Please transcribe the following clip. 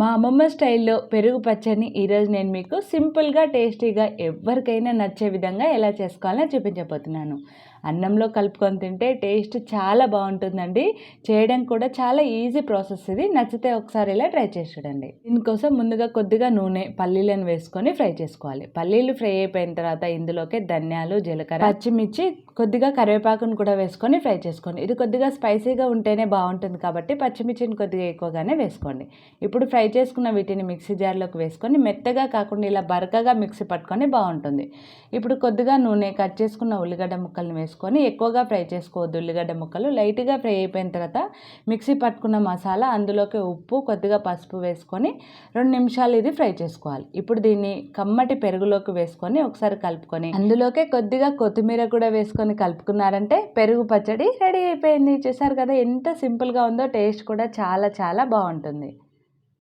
మా అమ్మమ్మ స్టైల్లో పెరుగు పచ్చడిని ఈరోజు నేను మీకు సింపుల్గా టేస్టీగా ఎవరికైనా నచ్చే విధంగా ఎలా చేసుకోవాలో చూపించబోతున్నాను. అన్నంలో కలుపుకొని తింటే టేస్ట్ చాలా బాగుంటుందండి. చేయడం కూడా చాలా ఈజీ ప్రాసెస్ ఇది. నచ్చితే ఒకసారి ఇలా ట్రై చేసి చూడండి. దీనికోసం ముందుగా కొద్దిగా నూనె పల్లీలను వేసుకొని ఫ్రై చేసుకోవాలి. పల్లీలు ఫ్రై అయిపోయిన తర్వాత ఇందులోకి ధనియాలు జీలకర్ర పచ్చిమిర్చి కొద్దిగా కరివేపాకును కూడా వేసుకొని ఫ్రై చేసుకోండి. ఇది కొద్దిగా స్పైసీగా ఉంటేనే బాగుంటుంది కాబట్టి పచ్చిమిర్చిని కొద్దిగా ఎక్కువగానే వేసుకోండి. ఇప్పుడు ఫ్రై ఫ్రై చేసుకున్న వీటిని మిక్సీ జార్లోకి వేసుకొని మెత్తగా కాకుండా ఇలా బరకగా మిక్సీ పట్టుకొని బాగుంటుంది. ఇప్పుడు కొద్దిగా నూనె కట్ చేసుకున్న ఉల్లిగడ్డ ముక్కల్ని వేసుకొని ఎక్కువగా ఫ్రై చేసుకోవద్దు ఉల్లిగడ్డ ముక్కలు. లైట్గా ఫ్రై అయిపోయిన తర్వాత మిక్సీ పట్టుకున్న మసాలా అందులోకి ఉప్పు కొద్దిగా పసుపు వేసుకొని రెండు నిమిషాలు ఇది ఫ్రై చేసుకోవాలి. ఇప్పుడు దీన్ని కమ్మటి పెరుగులోకి వేసుకొని ఒకసారి కలుపుకొని అందులోకే కొద్దిగా కొత్తిమీర కూడా వేసుకొని వేసుకొని కలుపుకున్నారంటే పెరుగు పచ్చడి రెడీ అయిపోయింది. చూసారు కదా ఎంత సింపుల్గా ఉందో టేస్ట్ కూడా చాలా చాలా బాగుంటుంది.